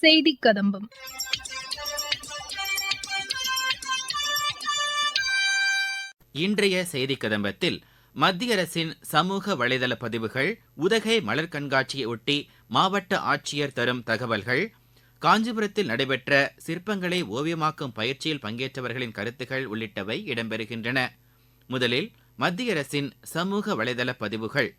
செய்தி கதம்பம். இன்றைய செய்தி கதம்பத்தில் மத்திய அரசின் சமூக வலைதள பதிவுகள் உதகை மலர் கண்காட்சியை ஒட்டி மாவட்ட ஆட்சியர் தரும் தகவல்கள் காஞ்சிபுரத்தில் நடைபெற்ற சிற்பங்களை ஓவியமாக்கும் பயிற்சியில் பங்கேற்றவர்களின் கருத்துகள் உள்ளிட்டவை இடம்பெறுகின்றன. முதலில் மத்திய அரசின் சமூக வலைதள பதிவுகள்.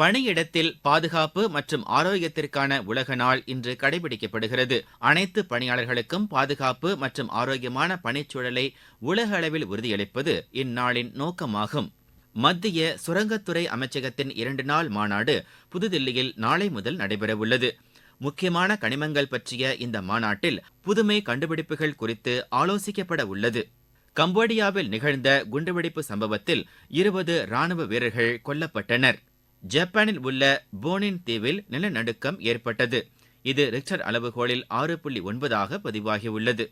பணியிடத்தில் பாதுகாப்பு மற்றும் ஆரோக்கியத்திற்கான உலக நாள் இன்று கடைபிடிக்கப்படுகிறது. அனைத்து பணியாளர்களுக்கும் பாதுகாப்பு மற்றும் ஆரோக்கியமான பணிச்சூழலை உலக அளவில் உறுதியளிப்பது இந்நாளின் நோக்கமாகும். மத்திய சுரங்கத்துறை அமைச்சகத்தின் இரண்டு நாள் மாநாடு புதுதில்லியில் நாளை முதல் நடைபெறவுள்ளது. முக்கியமான கனிமங்கள் பற்றிய இந்த மாநாட்டில் புதுமை கண்டுபிடிப்புகள் குறித்து ஆலோசிக்கப்பட உள்ளது. கம்போடியாவில் நிகழ்ந்த குண்டுவெடிப்பு சம்பவத்தில் இருபது ராணுவ வீரர்கள் கொல்லப்பட்டனர். ஜப்பானில் உள்ள போனின் தீவில் நிலநடுக்கம் ஏற்பட்டது. இது ரிக்டர் அளவுகோலில் ஆறு புள்ளி ஒன்பதாக பதிவாகியுள்ளது.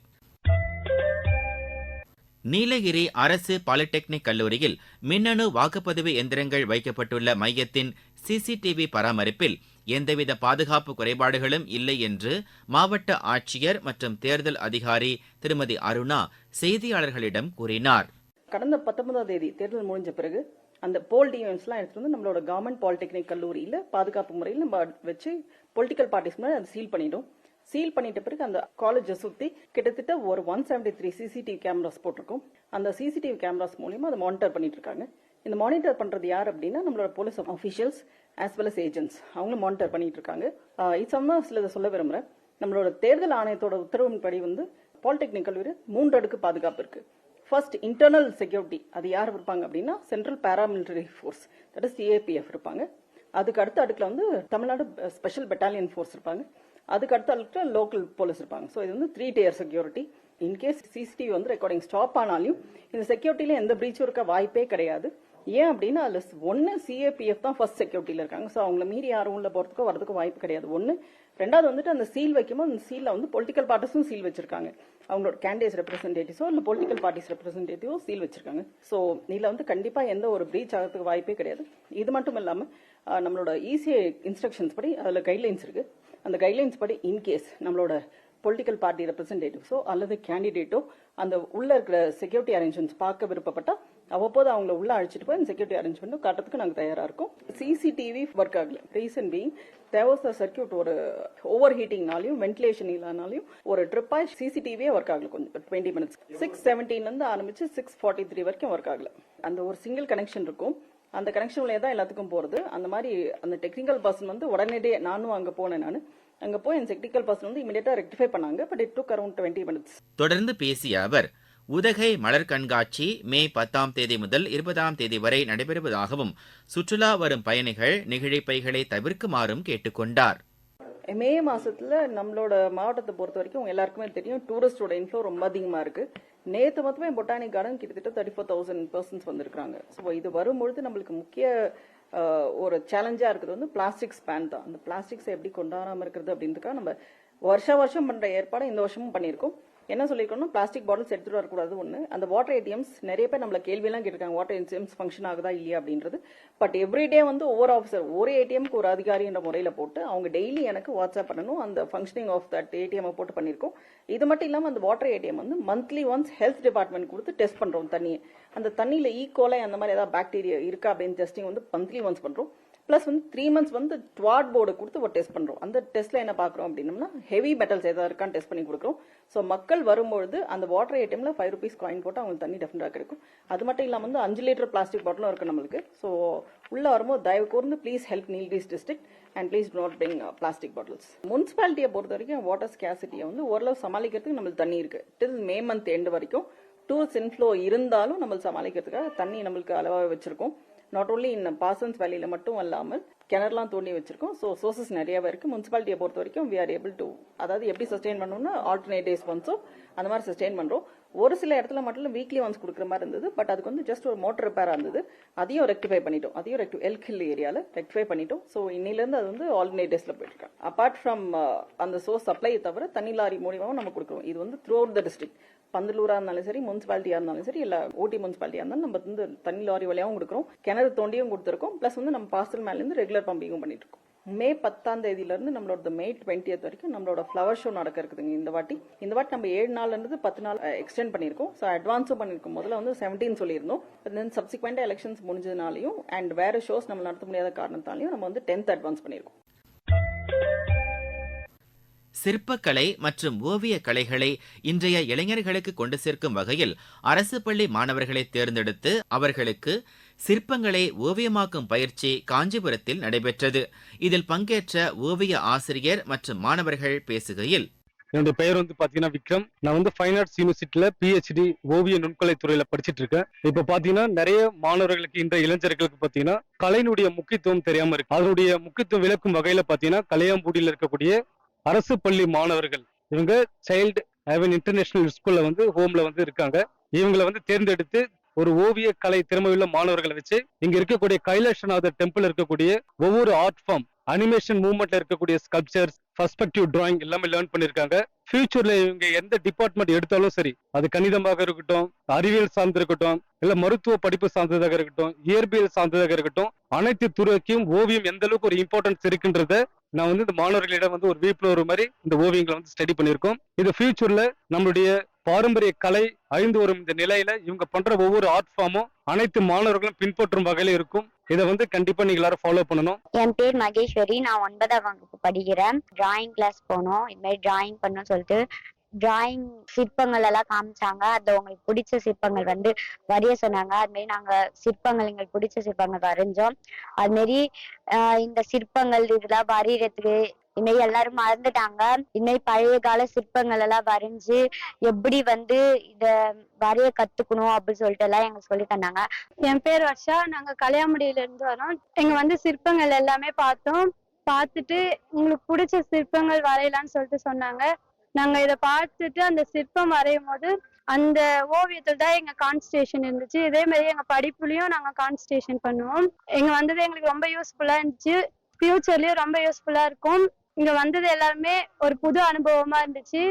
நீலகிரி அரசு பாலிடெக்னிக் கல்லூரியில் மின்னணு வாக்குப்பதிவு எந்திரங்கள் வைக்கப்பட்டுள்ள மையத்தின் சிசிடிவி பராமரிப்பில் எந்தவித பாதுகாப்பு குறைபாடுகளும் இல்லை என்று மாவட்ட ஆட்சியர் மற்றும் தேர்தல் அதிகாரி திருமதி அருணா செய்தியாளர்களிடம் கூறினார். கடந்த பத்தொன்பதாம் தேதி தேர்தல் முடிஞ்ச பிறகு அந்த போல் டிஎம்ஸ்லாம் எடுத்துட்டு வந்து நம்மளோட கவர்மெண்ட் பாலிடெக்னிக் கல்லூரியில் பாதுகாப்பு முறையில் நம்ம வச்சு பொலிட்டிக்கல் பார்ட்டிஸ் முன்னாடி அதை சீல் பண்ணிடும் சீல் பண்ணிட்ட பிறகு அந்த காலேஜை சுற்றி கிட்டத்தட்ட ஒரு one seventy three CCTV cameras போட்டிருக்கோம். அந்த சிசிடிவி கேமராஸ் மூலியமா அதை மானிட்டர் பண்ணிட்டு இருக்காங்க. இந்த மானிட்டர் பண்றது யார் அப்படின்னா நம்மளோட police officials as well as agents அவங்களும் மானிட்டர் பண்ணிட்டு இருக்காங்க. இது சம்ம சிலதை சொல்ல விரும்புகிறேன் நம்மளோட தேர்தல் ஆணையத்தோட உத்தரவின்படி வந்து பாலிடெக்னிக் கல்லூரி மூன்று அடுக்கு பாதுகாப்பு இருக்கு. ஃபர்ஸ்ட் இன்டர்னல் செக்யூரிட்டி அது யார் இருப்பாங்க அப்படின்னா central paramilitary force that is CAPF இருப்பாங்க. அதுக்கு அடுத்த அடுக்கில் வந்து தமிழ்நாடு ஸ்பெஷல் பெட்டாலியன் ஃபோர்ஸ் இருப்பாங்க. அதுக்கு அடுத்த அடுக்கில் லோக்கல் போலீஸ் இருப்பாங்க. ஸோ இது வந்து three tier security in case CCTV வந்து ரெக்கார்டிங் ஸ்டாப் ஆனாலும் இந்த செக்யூரிட்டியில் எந்த பிரீச்சும் இருக்க வாய்ப்பே கிடையாது. ஏன் அப்படின்னா அதில் ஒன்று சிஏபிஎஃப் தான் ஃபர்ஸ்ட் செக்யூரிட்டியில் இருக்காங்க. ஸோ அவங்கள மீறி யாரும் உள்ள போகிறதுக்கோ வரதுக்கும் வாய்ப்பு கிடையாது. ஒன்று ரெண்டாவது வந்துட்டு அந்த சீல் வைக்கும்போது அந்த சீலில் வந்து பொலிட்டிக்கல் பார்ட்டிஸும் சீல் வச்சிருக்காங்க. அவங்களோட கேண்டிடேட்ஸ் ரெப்ரஸன்டேட்டிவ்ஸோ இல்லை பொலிட்டிக்கல் பார்ட்டிஸ் ரெப்ரஸன்டேட்டிவோ சீல் வச்சிருக்காங்க. ஸோ இதில் வந்து கண்டிப்பாக எந்த ஒரு பிரீச் ஆகிறதுக்கு வாய்ப்பே கிடையாது. இது மட்டும் இல்லாமல் நம்மளோட இசிஐ இன்ஸ்ட்ரக்ஷன்ஸ் படி அதில் கைட்லைன்ஸ் இருக்கு. அந்த கைட்லைன்ஸ் படி இன்கேஸ் நம்மளோட பொலிட்டிக்கல் பார்ட்டி ரெப்ரஸன்டேட்டிவ்ஸோ அல்லது கேண்டிடேட்டோ அந்த உள்ள இருக்கிற செக்யூரிட்டி அரேஞ்ச்மெண்ட்ஸ் பார்க்க விருப்பப்பட்டால் அவ்வப்போது அவங்கள உள்ள அழைச்சிட்டு போய் அந்த செக்யூரிட்டி பண்ணி காட்டுறதுக்கு நாங்கள் தயாரா இருக்கோம். சிசிடிவி ஒர்க் ஆகல. Reason being there was circuit ஒரு ஓவர் ஹீட்டிங்னாலையும் வென்டிலேஷன் இல்லானாலையும் ஒரு ட்ரிப்பாக சிசிடிவியே ஒர்க் ஆகல கொஞ்சம் டுவெண்ட்டி மினிட்ஸ் சிக்ஸ் செவன்டீன்லேருந்து ஆரம்பிச்சு சிக்ஸ் ஃபார்ட்டி த்ரீ வரைக்கும் ஒர்க் ஆகல. அந்த ஒரு சிங்கிள் கனெக்ஷன் இருக்கும். அந்த கனெக்ஷன் தான் எல்லாத்துக்கும் போறது. அந்த மாதிரி அந்த டெக்னிக்கல் பர்சன் வந்து உடனடியே நானும் அங்க போனேன் நான். அங்க போய் என் டெக்னிக்கல் பர்சன் வந்து இமீடியட்டாக ரெக்டிஃபை பண்ணாங்க. But it took around twenty minutes தொடர்ந்து பேசிய அவர் உதகை மலர் கண்காட்சி மே பத்தாம் தேதி முதல் இருபதாம் தேதி வரை நடைபெறுவதாகவும் சுற்றுலா வரும் பயணிகள் நெகிழிப்பைகளை தவிர்க்குமாறும் கேட்டுக்கொண்டார். மே மாசத்துல நம்மளோட மாவட்டத்தை பொறுத்த வரைக்கும் எல்லாருக்குமே தெரியும் டூரிஸ்டோட இன்ஃப்ளோ ரொம்ப அதிகமா இருக்கு. நேத்து மட்டுமே பொட்டானிக் கார்டன் கிட்டத்தட்ட தேர்ட்டி ஃபோர் தௌசண்ட் பர்சன்ஸ் வந்திருக்காங்க ஸோ இது வரும்பொழுது நம்மளுக்கு முக்கிய ஒரு சேலஞ்சா இருக்கிறது வந்து பிளாஸ்டிக் ஸ்பேன் தான். அந்த பிளாஸ்டிக்ஸை எப்படி கொண்டாடாம இருக்கிறது அப்படின்றதுக்காக நம்ம வருஷ வருஷம் பண்ற ஏற்பாடு இந்த வருஷமும் பண்ணியிருக்கோம். என்ன சொல்லியிருக்கணும் பிளாஸ்டிக் பாட்டில்ஸ் எடுத்துட்டு வரக்கூடாது ஒன்று அந்த வாட்டர் ஏடிஎம்ஸ் நிறைய பேர் நம்மள கேள்வியெல்லாம் கேட்டிருக்காங்க. வாட்டர் ஏடிஎம்ஸ் ஃபங்க்ஷன் ஆகுதா இல்லையா அப்படின்றது. பட் எவ்ரிடே வந்து ஒவ்வொரு ஆஃபீஸர் ஒரு ஏடிஎம்க்கு ஒரு அதிகாரின்ற முறையில் போட்டு அவங்க டெய்லி எனக்கு வாட்ஸ்அப் பண்ணணும். அந்த ஃபங்க்ஷனிங் ஆஃப் தட் ஏடிஎம்மை போட்டு பண்ணியிருக்கோம் இது மட்டும் இல்லாமல் அந்த வாட்டர் ஏடிஎம் வந்து மந்த்லி ஒன்ஸ் ஹெல்த் டிபார்ட்மெண்ட் கொடுத்து டெஸ்ட் பண்ணுறோம் தண்ணியை. அந்த தண்ணியில் ஈக்கோலை e. அந்த மாதிரி ஏதாவது பாக்டீரியா இருக்கா அப்படின்னு டெஸ்டிங் வந்து மந்த்லி ஒன்ஸ் பண்ணுறோம் ப்ளஸ் வந்து த்ரீ மந்த்ஸ் வந்து ட்வாட் போர்டு கொடுத்து ஒரு டெஸ்ட் பண்ணுறோம் அந்த டெஸ்ட்டில் என்ன பார்க்குறோம் அப்படின்னம்னா ஹெவி மெட்டல்ஸ் எதாவது இருக்கான்னு டெஸ்ட் பண்ணி கொடுக்குறோம். ஸோ மக்கள் வரும்பொழுது அந்த வாட்டர் ஏடிஎம்ல ஃபைவ் ருபீஸ் காயின் போட்டு அவங்களுக்கு தண்ணி டெஃபினட்டாக கிடைக்கும். அது மட்டும் இல்லாமல் வந்து அஞ்சு லிட்டர் பிளாஸ்டிக் பாட்டிலும் இருக்குது நம்மளுக்கு. ஸோ உள்ளே வரும்போது தயவு கூர்ந்து please help Nilgiris district and please not bring plastic bottles முனிசிபாலிட்டியை பொறுத்த வரைக்கும் வாட்டர் ஸ்கேசிட்டியை வந்து ஓரளவு சமாளிக்கிறதுக்கு நம்மளுக்கு தண்ணி இருக்குது டில் மே மந்த் எண்டு வரைக்கும் டூர்ஸ் இன்ஃப்ளோ இருந்தாலும் நம்ம சமாளிக்கிறதுக்காக தண்ணி நம்மளுக்கு அளவாக வச்சிருக்கோம். நாட் ஓன்லி இன் பாசன்ஸ் வேலியில மட்டும் அல்லாமல் கிணறுலாம் தோண்டி வச்சிருக்கோம். ஸோ சோர்சஸ் நிறையவே இருக்கு. முனிசிபாலிட்டியை பொறுத்த வரைக்கும் வி ஆர் ஏபிள் டு அதாவது எப்படி சஸ்டெயின் பண்ணணும்னா ஆல்டர்னேட் டேஸ் ஒன்ஸோ அந்த மாதிரி சஸ்டெயின் பண்றோம். ஒரு சில இடத்துல மட்டும் வீக்லி ஒன்ஸ் கொடுக்குற மாதிரி இருந்தது. பட் அதுக்கு வந்து ஜஸ்ட் ஒரு மோட்டர் ரிப்பேராக இருந்தது. அதையும் ரெக்டிஃபை பண்ணிட்டோம். அதையும் ரெக்டி எல்க் ஹில் ஏரியாவில் ரெக்டிஃபை பண்ணிட்டோம். ஸோ இன்னிலேருந்து அது வந்து ஆல்டர்னேட் டேஸில் போயிட்டு அப்பார்ட் ஃப்ரம் அந்த சோர்ஸ் சப்ளை தவிர தண்ணி லாரி மூலியமாகவும் நம்ம கொடுக்குறோம். இது வந்து த்ரூ அவுட் த டிஸ்ட்ரிக்ட் பந்தலூரா இருந்தாலும் சரி முனிசிபாலிட்டியா இருந்தாலும் சரி இல்ல ஊட்டி முனிசிபாலிட்டியா இருந்தாலும் நம்ம வந்து தண்ணி லாரி வழியாகவும் கொடுக்குறோம். கிணறு தோண்டியும் கொடுத்துருக்கோம். பிளஸ் வந்து நம்ம பாஸ்டல் மேல இருந்து ரெகுலர் பம்பிங்கும் பண்ணிட்டு இருக்கோம் மே பத்தாம் தேதியில இருந்து நம்மளோட மே டுவெண்ட்டியத் வரைக்கும் நம்மளோட ஃப்ளவர் ஷோ நடக்க இருக்குதுங்க இந்த வாட்டி. இந்த வாட்டி நம்ம ஏழு நாள்ல இருந்து பத்து நாள் எக்ஸ்டெண்ட் பண்ணியிருக்கோம். ஸோ அட்வான்ஸும் பண்ணியிருக்கோம். முதல்ல வந்து செவன்டீன் சொல்லியிருந்தோம். தென் சப்சிக்வெண்டா எலெக்ஷன்ஸ் முடிஞ்சதுனாலையும் அண்ட் வேற ஷோஸ் நம்ம நடத்த முடியாத காரணத்தாலையும் நம்ம வந்து டென்த் அட்வான்ஸ் பண்ணியிருக்கோம். சிற்பக்கலை மற்றும் ஓவியக் கலைகளை இன்றைய இளைஞர்களுக்கு கொண்டு சேர்க்கும் வகையில் அரசு பள்ளி மாணவர்களை தேர்ந்தெடுத்து அவர்களுக்கு சிற்பங்களை ஓவியமாக்கும் பயிற்சி காஞ்சிபுரத்தில் நடைபெற்றது. இதில் பங்கேற்ற ஓவிய ஆசிரியர் மற்றும் மாணவர்கள் பேசுகையில் என்னுடைய பெயர் வந்து பாத்தீங்கன்னா விக்ரம். நான் வந்து ஃபைன் ஆர்ட்ஸ் யூனிவர்சிட்டியில பிஹெச்டி ஓவிய நுண்கலை துறையில படிச்சிட்டு இருக்கேன். இப்ப பாத்தீங்கன்னா நிறைய மாணவர்களுக்கு இன்றைய இளைஞர்களுக்கு பாத்தீங்கன்னா கலையினுடைய முக்கியத்துவம் தெரியாம இருக்கு. அதனுடைய முக்கியத்துவம் விளக்கும் வகையில பாத்தீங்கன்னா கலையாம்பூடியில் இருக்கக்கூடிய அரசு பள்ளி மாணவர்கள். இவங்க சைல்டு ஹேவன் இன்டர்நேஷனல் ஸ்கூல்ல வந்து ஹோம்ல வந்து இருக்காங்க. இவங்களை வந்து தேர்ந்தெடுத்து ஒரு ஓவிய கலை திறமையுள்ள மாணவர்களை வச்சு இங்க இருக்கக்கூடிய கைலாசநாதர் டெம்பிள் இருக்கக்கூடிய ஒவ்வொரு ஆர்ட் ஃபார்ம் அனிமேஷன் மூவ்மெண்ட்ல இருக்கக்கூடிய ஸ்கல்ப்சர்ஸ் பர்ஸ்பெக்டிவ் டிராயிங் எல்லாமே லேர்ன் பண்ணிருக்காங்க. ஃபியூச்சர்ல இவங்க எந்த டிபார்ட்மெண்ட் எடுத்தாலும் சரி அது கணிதமாக இருக்கட்டும் அறிவியல் சார்ந்து இருக்கட்டும் இல்ல மருத்துவ படிப்பு சார்ந்ததாக இருக்கட்டும் இயற்பியல் சார்ந்ததாக இருக்கட்டும் அனைத்து துறைக்கும் ஓவியம் எந்த அளவுக்கு ஒரு இம்பார்ட்டன்ஸ் இருக்குன்றத நான் வந்து இந்த மாணவர்களிடம் வந்து ஒரு விழிப்புணர்வு மாதிரி இந்த ஓவியங்களை வந்து ஸ்டடி பண்ணியிருக்கோம். இது ஃபியூச்சர்ல நம்மளுடைய பாரம்பரிய கலை அழிந்து வரும் இந்த நிலையில இவங்க பண்ற ஒவ்வொரு ஆர்ட் ஃபார்மும் அனைத்து மாணவர்களும் பின்பற்றும் வகையில இருக்கும். இதை வந்து கண்டிப்பா நீங்க எல்லாரும் ஃபாலோ பண்ணணும். என் பேர் மகேஸ்வரி. நான் ஒன்பதாம் வகுப்பு படிக்கிறேன். டிராயிங் கிளாஸ் போனோம். இது மாதிரி டிராயிங் பண்ணணும்னு சொல்லிட்டு டிராயிங் சிற்பங்கள் எல்லாம் காமிச்சாங்க. அது உங்களுக்கு பிடிச்ச சிற்பங்கள் வந்து வரைய சொன்னாங்க. அது மாதிரி நாங்க சிற்பங்கள் எங்களுக்கு பிடிச்ச சிற்பங்கள் வரைஞ்சோம். அது மாதிரி ஆஹ் இந்த சிற்பங்கள் இதெல்லாம் வரையறதுக்கு இன்னைக்கு எல்லாரும் மறந்துட்டாங்க. இன்னைக்கு பழைய கால சிற்பங்கள் எல்லாம் வரைஞ்சு எப்படி வந்து இத வரைய கத்துக்கணும் அப்படின்னு சொல்லிட்டு எல்லாம் எங்களுக்கு சொல்லி தந்தாங்க. என் பேர் வர்ஷா. நாங்க கல்யாமடியில இருந்து வரோம். எங்க வந்து சிற்பங்கள் எல்லாமே பார்த்தோம். பார்த்துட்டு உங்களுக்கு பிடிச்ச சிற்பங்கள் வரையலாம்னு சொல்லிட்டு சொன்னாங்க. நாங்க இத பார்த்துட்டு அந்த சிற்பம் வரையும் போது அந்த ஓவியத்துல தான் எங்க கான்சன்ட்ரேஷன் இருந்துச்சு. இதே மாதிரி எங்க படிப்புலயும் நாங்க கான்சன்ட்ரேஷன் பண்ணுவோம். இங்க வந்தது எங்களுக்கு ரொம்ப யூஸ்ஃபுல்லா இருந்துச்சு. ஃபியூச்சர்லயும் ரொம்ப யூஸ்ஃபுல்லா இருக்கும். இங்க வந்தது எல்லாருமே ஒரு புது அனுபவமா இருந்துச்சு.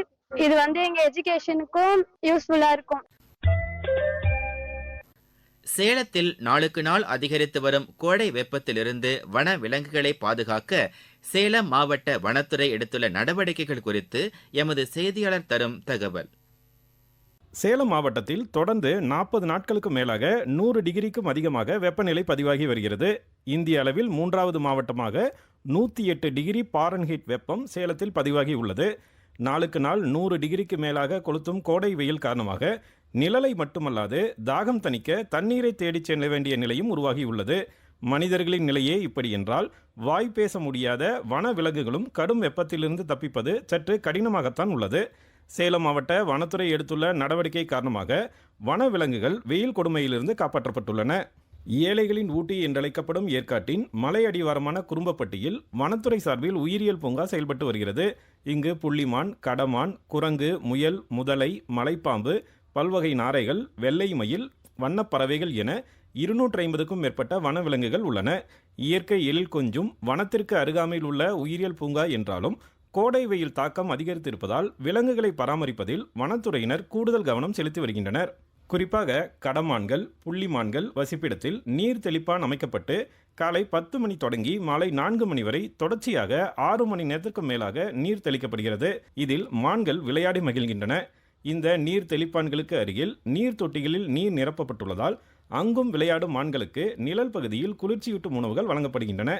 இது வந்து எங்க எஜுகேஷனுக்கும் யூஸ்ஃபுல்லா இருக்கும். சேலத்தில் நாளுக்கு நாள் அதிகரித்து வரும் கோடை வெப்பத்திலிருந்து வன விலங்குகளை பாதுகாக்க சேலம் மாவட்ட வனத்துறை எடுத்துள்ள நடவடிக்கைகள் குறித்து எமது செய்தியாளர் தரும் தகவல். சேலம் மாவட்டத்தில் தொடர்ந்து நாற்பது நாட்களுக்கு மேலாக நூறு டிகிரிக்கும் அதிகமாக வெப்பநிலை பதிவாகி வருகிறது. இந்திய அளவில் மூன்றாவது மாவட்டமாக நூற்றி எட்டு டிகிரி பாரன்ஹீட் வெப்பம் சேலத்தில் பதிவாகி உள்ளது. நாளுக்கு நாள் நூறு டிகிரிக்கு மேலாக கொளுத்தும் கோடை வெயில் காரணமாக நிழலை மட்டுமல்லாது தாகம் தணிக்க தண்ணீரை தேடிச் செல்ல வேண்டிய நிலையும் உருவாகியுள்ளது மனிதர்களின் நிலையே இப்படி என்றால் வாய் பேச முடியாத வன விலங்குகளும் கடும் வெப்பத்திலிருந்து தப்பிப்பது சற்று கடினமாகத்தான் உள்ளது. சேலம் மாவட்ட வனத்துறை எடுத்துள்ள நடவடிக்கை காரணமாக வனவிலங்குகள் வெயில் கொடுமையிலிருந்து காப்பாற்றப்பட்டுள்ளன. ஏழைகளின் ஊட்டி என்றழைக்கப்படும் ஏற்காட்டின் மலை அடிவாரமான குறும்பப்பட்டியில் வனத்துறை சார்பில் உயிரியல் பூங்கா செயல்பட்டு வருகிறது. இங்கு புள்ளிமான் கடமான் குரங்கு முயல் முதலை மலைப்பாம்பு பல்வகை நாரைகள் வெள்ளை மயில் வண்ணப் பறவைகள் என இருநூற்றி ஐம்பதுக்கும் மேற்பட்ட வனவிலங்குகள் உள்ளன. இயற்கை எழில் கொஞ்சும் வனத்திற்கு அருகாமையில் உள்ள உயிரியல் பூங்கா என்றாலும் கோடை வெயில் தாக்கம் அதிகரித்திருப்பதால் விலங்குகளை பராமரிப்பதில் வனத்துறையினர் கூடுதல் கவனம் செலுத்தி வருகின்றனர். குறிப்பாக கடமான்கள் புள்ளிமான்கள் வசிப்பிடத்தில் நீர் தெளிப்பான் அமைக்கப்பட்டு காலை பத்து மணி தொடங்கி மாலை நான்கு மணி வரை தொடர்ச்சியாக ஆறு மணி நேரத்திற்கு மேலாக நீர் தெளிக்கப்படுகிறது. இதில் மான்கள் விளையாடி மகிழ்கின்றன. இந்த நீர் தெளிப்பான்களுக்கு அருகில் நீர் தொட்டிகளில் நீர் நிரப்பப்பட்டுள்ளதால் அங்கும் விளையாடும் மான்களுக்கு நிழல் பகுதியில் குளிர்ச்சியூட்டும் உணவுகள் வழங்கப்படுகின்றன.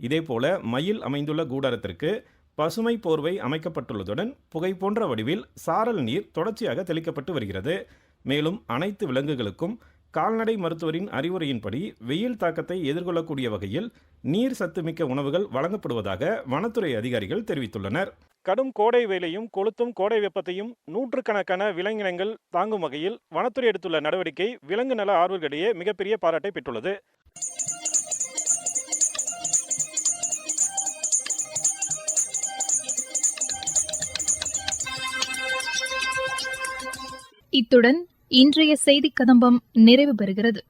இதேபோல மயில் அமைந்துள்ள கூடாரத்திற்கு பசுமை போர்வை அமைக்கப்பட்டுள்ளதுடன் புகை போன்ற வடிவில் சாரல் நீர் தொடர்ச்சியாக தெளிக்கப்பட்டு வருகிறது. மேலும் அனைத்து விலங்குகளுக்கும் கால்நடை மருத்துவரின் அறிவுரையின்படி வெயில் தாக்கத்தை எதிர்கொள்ளக்கூடிய வகையில் நீர் சத்துமிக்க உணவுகள் வழங்கப்படுவதாக வனத்துறை அதிகாரிகள் தெரிவித்துள்ளனர். கடும் கோடை வேலையும் கொளுத்தும் கோடை வெப்பத்தையும் நூற்றுக்கணக்கான விலங்கினங்கள் தாங்கும் வகையில் வனத்துறை எடுத்துள்ள நடவடிக்கை விலங்கு நல ஆர்வர்களிடையே மிகப்பெரிய பாராட்டை பெற்றுள்ளது. இத்துடன் இன்றைய செய்திக் கதம்பம் நிறைவு பெறுகிறது.